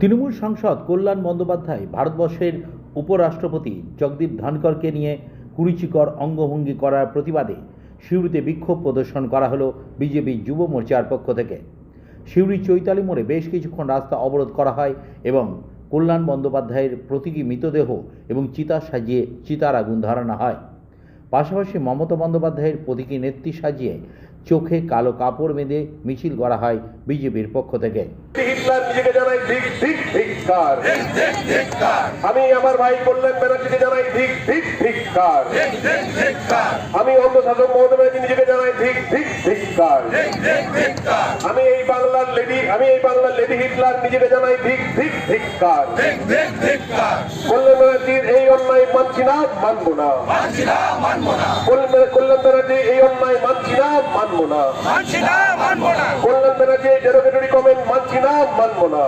তৃণমূল সাংসদ কল্যাণ বন্দ্যোপাধ্যায় ভারতবর্ষের উপরাষ্ট্রপতি জগদীপ ধনকরকে নিয়ে কুরুচিকর অঙ্গভঙ্গি করার প্রতিবাদে সিউড়িতে বিক্ষোভ প্রদর্শন করা হলো বিজেপি যুব মোর্চার পক্ষ থেকে। সিউড়ি চৈতালি মোড়ে বেশ কিছুক্ষণ রাস্তা অবরোধ করা হয় এবং কল্যাণ বন্দ্যোপাধ্যায়ের প্রতীকী মৃতদেহ এবং চিতা সাজিয়ে চিতার আগুন ধরানো হয়। পাশাপাশি মমতা বন্দ্যোপাধ্যায়ের প্রতীকী নেত্রী সাজিয়ে চোখে কালো কাপড় বেঁধে মিছিল করা হয় বিজেপির পক্ষ থেকে। হিটলার নিজেকে জানাই ঠিক ঠিক আমি আমার ভাই কল্যাণ ব্যানার্জিকে জানাই ঠিক ঠিক ধিক্কার আমি অন্ধ শাসক মমতা ব্যানার্জি নিজেকে জানাই ঠিক ঠিক ধিক্কার আমি এই বাংলার লেডি আমি এই বাংলার লেডি হিটলার নিজেকে জানাই ঠিক ঠিক ধিক্কার কল্যাণ ব্যানার্জির এই অন্যায় মানছি না মানবো না। কল্যাণ কল্যাণ ব্যানার্জি এই অন্যায় মানছি না মানবো না। কল্যাণ ব্যানার্জি ডেরোগেটরি কমেন্ট মানছি না মানবো না।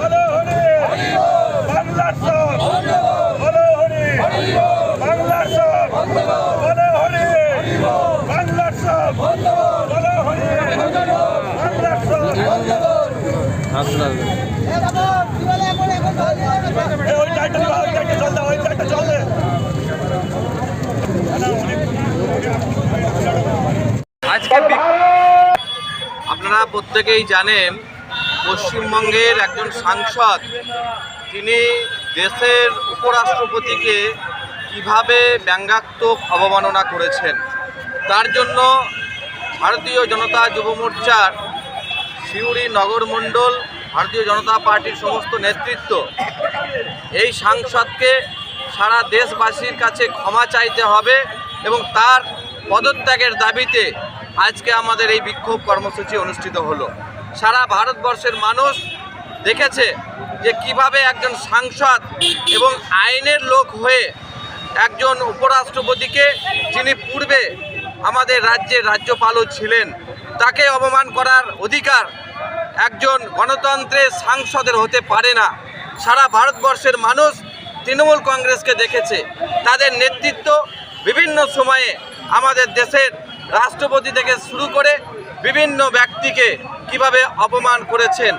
হলো হরি বাংলার সব হলো হরি বাংলার সব হলো হরি বাংলার সব হলো হরি বাংলার সব এই ওই লাইটটা দিবা, ওই লাইটটা জল দাও, ওই লাইটটা জল দে। আজকে বি- আপনারা প্রত্যেকেই জানেন, পশ্চিমবঙ্গের একজন সাংসদ, তিনি দেশের উপরাষ্ট্রপতিকে কীভাবে ব্যঙ্গাত্মক অবমাননা করেছেন, তার জন্য ভারতীয় জনতা যুব মোর্চার সিউড়ি নগর নগরমণ্ডল ভারতীয় জনতা পার্টির সমস্ত নেতৃত্ব, এই সাংসদকে সারা দেশবাসীর কাছে ক্ষমা চাইতে হবে এবং তার পদত্যাগের দাবিতে আজকে আমাদের এই বিক্ষোভ কর্মসূচি অনুষ্ঠিত হলো। সারা ভারতবর্ষের মানুষ দেখেছে যে কীভাবে একজন সাংসদ এবং আইনের লোক হয়ে একজন উপরাষ্ট্রপতিকে যিনি পূর্বে আমাদের রাজ্যের রাজ্যপালও ছিলেন, তাকে অপমান করার অধিকার একজন গণতন্ত্রের সাংসদের হতে পারে না। সারা ভারতবর্ষের মানুষ তৃণমূল কংগ্রেসকে দেখেছে। তাদের নেতৃত্ব বিভিন্ন সময়ে আমাদের দেশের রাষ্ট্রপতি থেকে শুরু করে বিভিন্ন ব্যক্তিকে কীভাবে অপমান করেছেন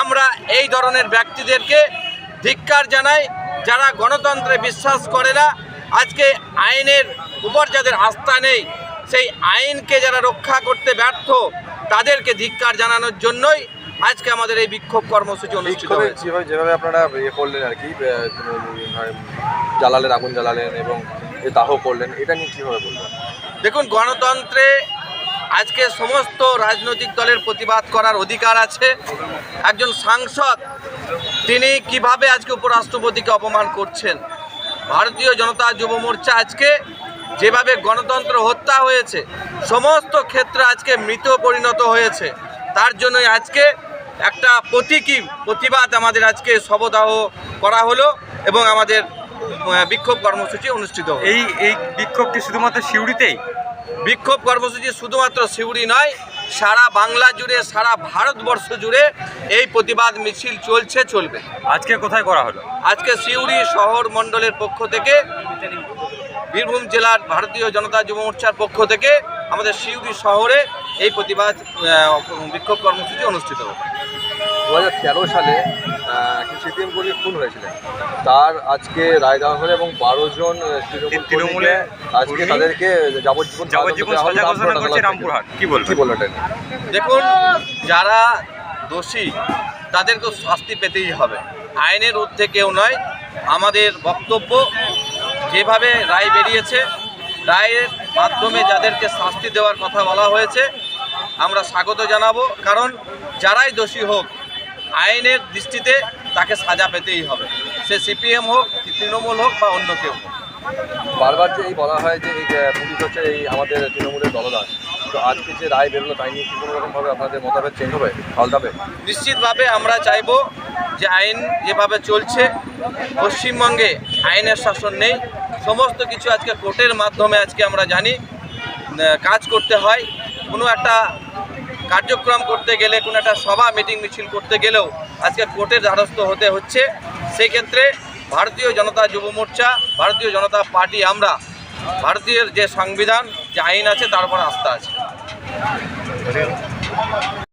আমরা এই ধরনের ব্যক্তিদেরকে ধিক্কার জানাই যারা গণতন্ত্রে বিশ্বাস করে না। আজকে আইনের উপর যাদের আস্থা নেই সেই আইনকে যারা রক্ষা করতে ব্যর্থ তাদেরকে ধিক্কার জানানোর জন্যই আজকে আমাদের এই বিক্ষোভ কর্মসূচি অনুষ্ঠিত হয়েছে। যেভাবে আপনারা ইয়ে করলেন আর কি জ্বালালেন আগুন জ্বালালেন এবং দাহ করলেন এটা নিয়ে কীভাবে বলবেন? দেখুন, গণতন্ত্রে আজকে সমস্ত রাজনৈতিক দলের প্রতিবাদ করার অধিকার আছে। একজন সাংসদ, তিনি কীভাবে আজকে উপরাষ্ট্রপতিকে অপমান করছেন? ভারতীয় জনতা যুব মোর্চা আজকে যেভাবে গণতন্ত্র হত্যা হয়েছে, সমস্ত ক্ষেত্রে আজকে মৃত পরিণত হয়েছে। তার জন্যই আজকে একটা প্রতীকী প্রতিবাদ আমাদের আজকে শবদাহ করা হলো এবং আমাদের বিক্ষোভ কর্মসূচি অনুষ্ঠিত এই এই বিক্ষোভটি শুধুমাত্র সিউড়িতেই? বিক্ষোভ কর্মসূচি শুধুমাত্র সিউড়ি নয় সারা বাংলা জুড়ে সারা ভারতবর্ষ জুড়ে এই প্রতিবাদ মিছিল চলছে চলবে। আজকে কোথায় করা হলো? আজকে সিউড়ি শহর মণ্ডলের পক্ষ থেকে বীরভূম জেলার ভারতীয় জনতা যুব মোর্চার পক্ষ থেকে আমাদের সিউড়ি শহরে এই প্রতিবাদ বিক্ষোভ কর্মসূচি অনুষ্ঠিত হবে। দু হাজার তেরো সালে সিপিএম কর্মী খুন হয়েছিলেন। তার আজকে রায় দেওয়া হলো এবং বারো জন তৃণমূলে আজকে তাদেরকে যাবজ্জীবন যাবজ্জীবন কারাদণ্ড সাজা ঘোষণা রামপুরহাট রামপুরহাট। কি বলবেন? কি বলল দেখুন যারা দোষী তাদের তো শাস্তি পেতেই হবে। আইনের ঊর্ধ্বে কেউ নয় আমাদের বক্তব্য যেভাবে রায় বেরিয়েছে রায়ের মাধ্যমে যাদেরকে শাস্তি দেওয়ার কথা বলা হয়েছে আমরা স্বাগত জানাব। কারণ যারাই দোষী হোক আইনের দৃষ্টিতে তাকে সাজা পেতেই হবে। সে সিপিএম হোক তৃণমূল হোক বা অন্য কেউ হোক। বারবার যে এই বলা হয় যে এই পুলিশ হচ্ছে এই আমাদের তৃণমূলের দলদাস। তো আজকে যে রায় বেরোলো তাই নিয়ে কি কোনো রকমভাবে আপনাদের মতামত চেঞ্জ হবে পাল্টাবে? নিশ্চিতভাবে আমরা চাইব যে আইন যেভাবে চলছে পশ্চিমবঙ্গে আইনের শাসন নেই। সমস্ত কিছু আজকে কোর্টের মাধ্যমে আজকে আমরা জানি কাজ করতে হয়। কোনো একটা কার্যক্রম করতে গেলে, কোনো একটা সভা মিটিং মিছিল করতে গেলেও আজকে কোর্টের দ্বারস্থ হতে হচ্ছে। সেই ক্ষেত্রে ভারতীয় জনতা যুব মোর্চা, ভারতীয় জনতা পার্টি আমরা ভারতীয় যে সংবিধান, যে আইন আছে, তার উপর আস্থা আছে।